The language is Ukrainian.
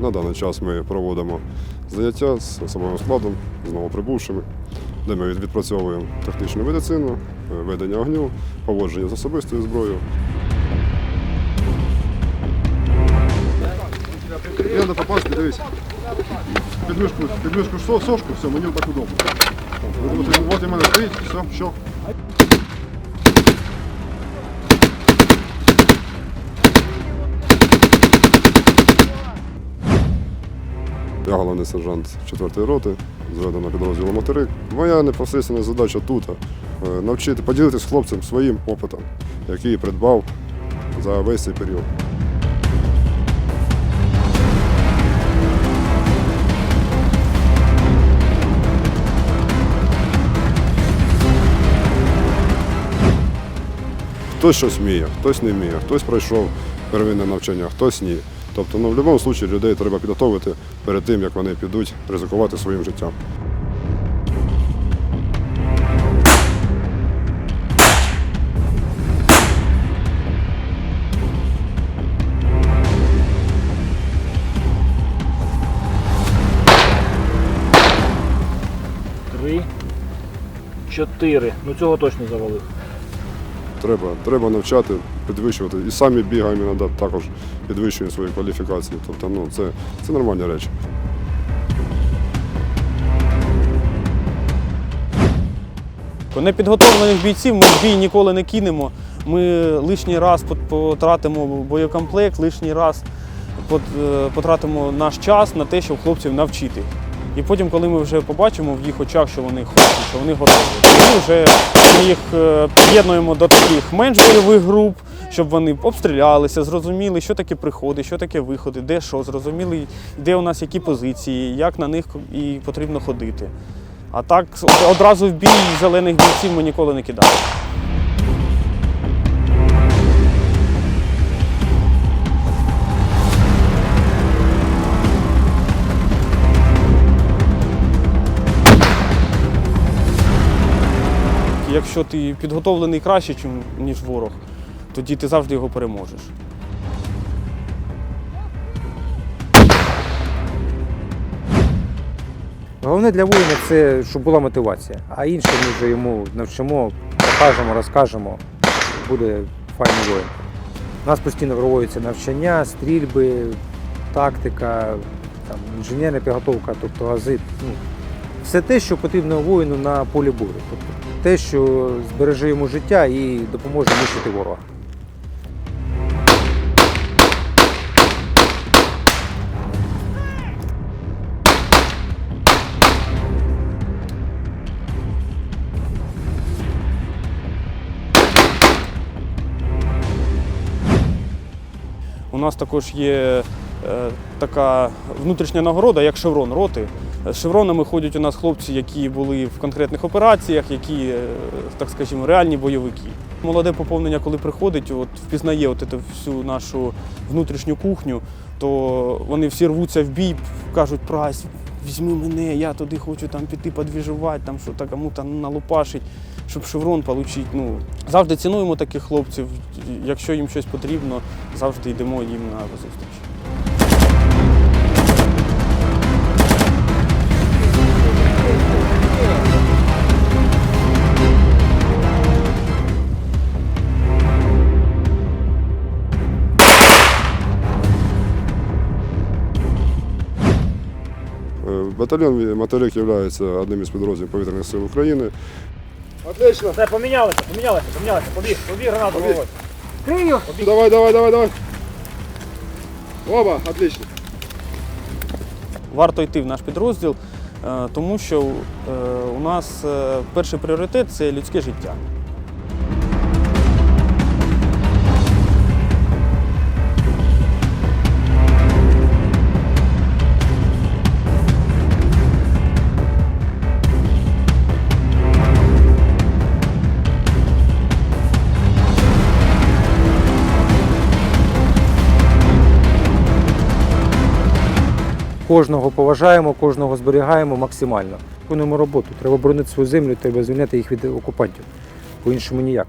На даний час ми проводимо заняття з особовим складом, з новоприбувшими, де ми відпрацьовуємо тактичну медицину, е, ведення огню, поводження з особистою зброєю. Треба попасти, дивись. Підмишку со- сошку, все, мені так удобно. От, от, от і мене стоїть, все, що. Я головний сержант 4-ї роти, зведено підрозділу материк. Моя непосредственна задача тут е, навчити, поділитися хлопцем своїм опитом, який придбав за весь цей період. Хтось щось вміє, хтось не вміє, хтось пройшов первинне навчання, хтось ні. Тобто, ну, в будь-якому випадку людей треба підготовити перед тим, як вони підуть ризикувати своїм життям. Три, чотири. Ну цього точно завалив. Треба, треба навчати, підвищувати. І самі бігаємо іноді також підвищуємо свою кваліфікацію. Тобто, ну, це, це нормальні речі. Непідготовлених бійців ми в бій ніколи не кинемо. Ми лишній раз потратимо боєкомплект, лишній раз е, потратимо наш час на те, щоб хлопців навчити. І потім, коли ми вже побачимо в їх очах, що вони хочуть, що вони готові, ми вже їх е, під'єднуємо до таких менш бойових груп, щоб вони обстрілялися, зрозуміли, що таке приходи, що таке виходи, де що, зрозуміли, де у нас які позиції, як на них і потрібно ходити. А так одразу в бій зелених бійців ми ніколи не кидали. Якщо ти підготовлений краще, ніж ворог, тоді ти завжди його переможеш. Головне для воїна це щоб була мотивація. А інше ми вже йому навчимо, покажемо, розкажемо. Буде файний воїн. У нас постійно проводяться навчання, стрільби, тактика, там, інженерна підготовка, тобто ази. Ну, все те, що потрібно воїну на полі бою. Тобто те, що збереже йому життя і допоможе нищити ворога. У нас також є е, така внутрішня нагорода, як шеврон роти. З шевронами ходять у нас хлопці, які були в конкретних операціях, які, е, так скажімо, реальні бойовики. Молоде поповнення, коли приходить, от впізнає от цю всю нашу внутрішню кухню, то вони всі рвуться в бій, кажуть, прась, візьми мене, я туди хочу там піти подвіжувати, там що то кому-то налупашить, щоб шеврон отримати. Ну, завжди цінуємо таких хлопців. Якщо їм щось потрібно, завжди йдемо їм на зустріч. Батальйон Материк є одним із підрозділів повітряних сил України. Все, помінялися, помінялися, помінялися. Побіг, побіг гранату головою. Давай, давай, давай, давай. Оба, отлично. Варто йти в наш підрозділ, е, тому що е, у нас е, перший пріоритет це людське життя. Кожного поважаємо, кожного зберігаємо максимально. Виконуємо роботу. Треба боронити свою землю, треба звільняти їх від окупантів. По-іншому ніяк.